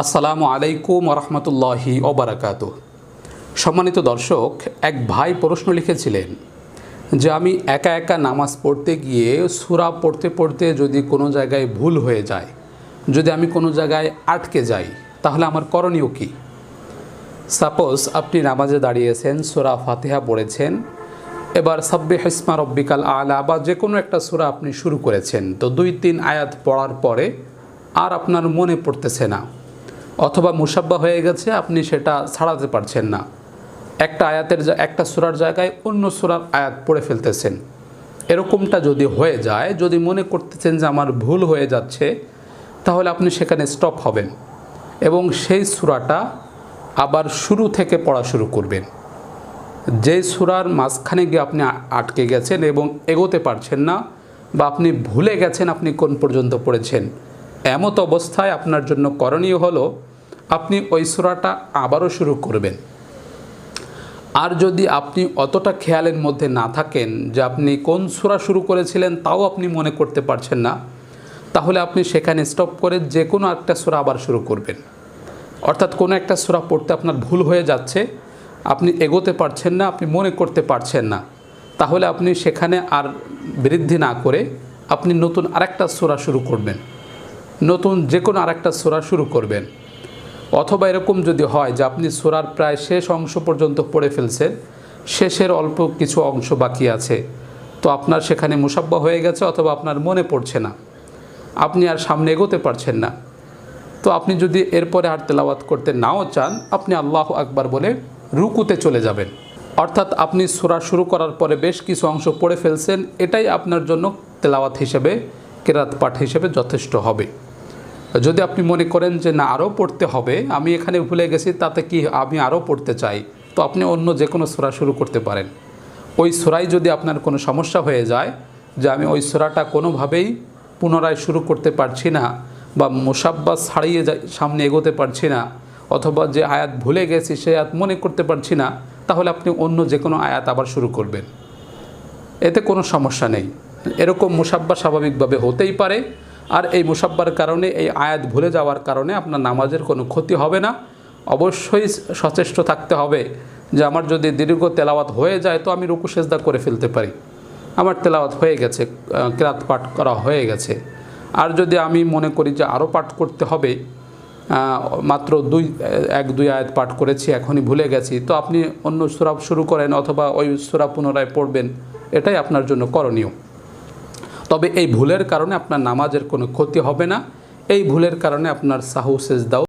আসসালামু আলাইকুম রহমতুল্লাহি ওবরাকাত। সম্মানিত দর্শক, এক ভাই প্রশ্ন লিখেছিলেন যে, আমি একা একা নামাজ পড়তে গিয়ে সুরা পড়তে পড়তে যদি কোনো জায়গায় ভুল হয়ে যায়, যদি আমি কোনো জায়গায় আটকে যাই, তাহলে আমার করণীয় কী? সাপোজ আপনি নামাজে দাঁড়িয়েছেন, সুরা ফাতিহা পড়েছেন, এবার সাব্বে হিসমা রব্বিকাল আলা বা যে কোনো একটা সুরা আপনি শুরু করেছেন, তো দুই তিন আয়াত পড়ার পরে আর আপনার মনে পড়তেছে না। অথবা মুসাব্বা হয়ে গেছে, আপনি সেটা ছাড়াতে পারছেন না। একটা আয়াতের একটা সুরার জায়গায় অন্য সুরার আয়াত পড়ে ফেলতেছেন। এরকমটা যদি হয়ে যায়, যদি মনে করতেছেন যে আমার ভুল হয়ে যাচ্ছে, তাহলে আপনি সেখানে স্টপ হবেন এবং সেই সুরাটা আবার শুরু থেকে পড়া শুরু করবেন। যে সুরার মাঝখানে গিয়ে আপনি আটকে গেছেন এবং এগোতে পারছেন না বা আপনি ভুলে গেছেন আপনি কোন পর্যন্ত পড়েছেন এমত অবস্থায় আপনার জন্য করণীয় হলো, আপনি ওই সুরাটা আবারও শুরু করবেন। আর যদি আপনি অতটা খেয়ালের মধ্যে না থাকেন যে আপনি কোন সুরা শুরু করেছিলেন তাও আপনি মনে করতে পারছেন না, তাহলে আপনি সেখানে স্টপ করে যে কোনো একটা সুরা আবার শুরু করবেন। অর্থাৎ কোনো একটা সুরা পড়তে আপনার ভুল হয়ে যাচ্ছে, আপনি এগোতে পারছেন না, আপনি মনে করতে পারছেন না, তাহলে আপনি সেখানে আর বৃদ্ধি না করে আপনি নতুন আরেকটা সুরা শুরু করবেন। নতুন যে কোনো আরেকটা সোরা শুরু করবেন। অথবা এরকম যদি হয় যে আপনি সোরার প্রায় শেষ অংশ পর্যন্ত পড়ে ফেলছেন, শেষের অল্প কিছু অংশ বাকি আছে, তো আপনার সেখানে মুসাব্বা হয়ে গেছে অথবা আপনার মনে পড়ছে না। আপনি আর সামনে এগোতে পারছেন না। তো আপনি যদি এরপরে আর তেলাওয়াত করতে নাও চান, আপনি আল্লাহ আকবার বলে রুকুতে চলে যাবেন। অর্থাৎ আপনি সুরা শুরু করার পরে বেশ কিছু অংশ পড়ে ফেলছেন, এটাই আপনার জন্য তেলাওয়াত হিসেবে, কেরাত পাঠ হিসেবে যথেষ্ট হবে। যদি আপনি মনে করেন যে না আরও পড়তে হবে, আমি এখানে ভুলে গেছি, তাতে কি আমি আরও পড়তে চাই? তো আপনি অন্য যে কোনো সুরা শুরু করতে পারেন। ওই সুরাই যদি আপনার কোনো সমস্যা হয়ে যায়, যে আমি ওই সুরাটা কোনোভাবেই পুনরায় শুরু করতে পারছি না, বা মোসাব্বা ছাড়িয়ে সামনে এগোতে পারছি না, অথবা যে আয়াত ভুলে গেছি সে আয়াত মনে করতে পারছি না, তাহলে আপনি অন্য যে কোনো আয়াত আবার শুরু করবেন। এতে কোনো সমস্যা নেই। এরকম মুসাব্বা স্বাভাবিকভাবে হতেই পারে। আর এই মুসাব্বার কারণে, এই আয়াত ভুলে যাওয়ার কারণে আপনার নামাজের কোনো ক্ষতি হবে না। অবশ্যই সচেষ্ট থাকতে হবে যে আমার যদি দীর্ঘ তেলাওয়াত হয়ে যায় তো আমি রুকু সেজদা করে ফেলতে পারি। আমার তেলাওয়াত হয়ে গেছে, কেরাত পাঠ করা হয়ে গেছে। আর যদি আমি মনে করি যে আরও পাঠ করতে হবে মাত্র দুই, এক, দুই আয়াত পাঠ করেছি, এখনই ভুলে গেছি, তো আপনি অন্য সুরা শুরু করেন অথবা ওই সুরা পুনরায় পড়বেন, এটাই আপনার জন্য করণীয়। তবে এই ভুলের কারণে আপনার নামাজের কোনো ক্ষতি হবে না। এই ভুলের কারণে আপনার সাহু, সেজদাও